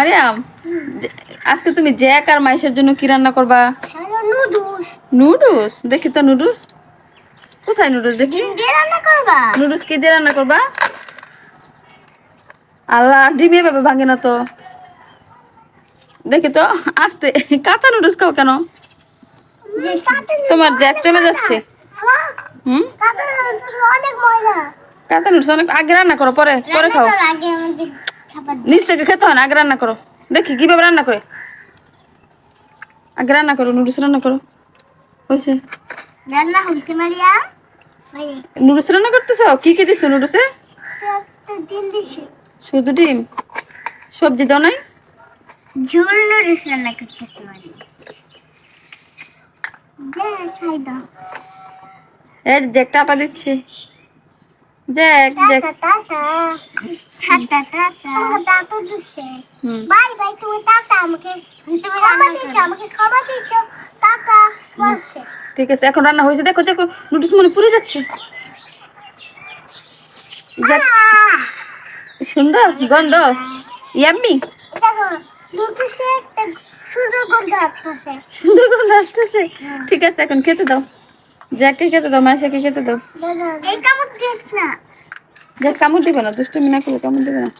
মারিয়াম আজকে তুমি জ্যাক আর মাইশের জন্য কি রান্না করবা? নুডলস। দেখি তো নুডলস। কোথায় নুডলস দেখি? নুডলস কি দিয়ে রান্না করবা? আল্লাহ ডিমে ভাবে ভাঙে না তো। দেখি তো আস্তে কাঁচা নুডলস খাও কেন? তোমার জ্যাক চলে যাচ্ছে। হুম? কাঁচা নুডলস অনেক আগে রান্না করো পরে পরে খাও। নিচ থেকে খেতে হয় না আগে রান্না করো। দেখি কীভাবে রান্না করে। আগে রান্না করো নুডলস রান্না করো। হয়েছে। রান্না হইছে মারিয়া। নুডলস রান্না করতেছ? কি কি দিছো নুডলসে? ডিম দিছি। শুধু ডিম? সবজি দাও নাই? ঝোল নুডলস রান্না করতেছি মারিয়া। দে খাই দাও। এই জ্যাক টাটা দিচ্ছে। বাই বাই তুমি টাটা আমাকে। আমাকে টাটা বলছে। ঠিক আছে এখন রান্না হয়েছে। দেখো দেখো নুডলস মনে পুড়ে যাচ্ছে। সুন্দর গন্ধ। ইয়াম্মি। দেখো নুডলসটা সুন্দর গন্ধ আসতেছে। সুন্দর গন্ধ আসতেছে। ঠিক আছে এখন খেতে দাও। জ্যাককে খেতে দাও মাসাকে খেতে দাও। এই কামড় দিস না। জ্যাক কামড় দিবে না দুষ্টুমি না করে কামড় দিবে না।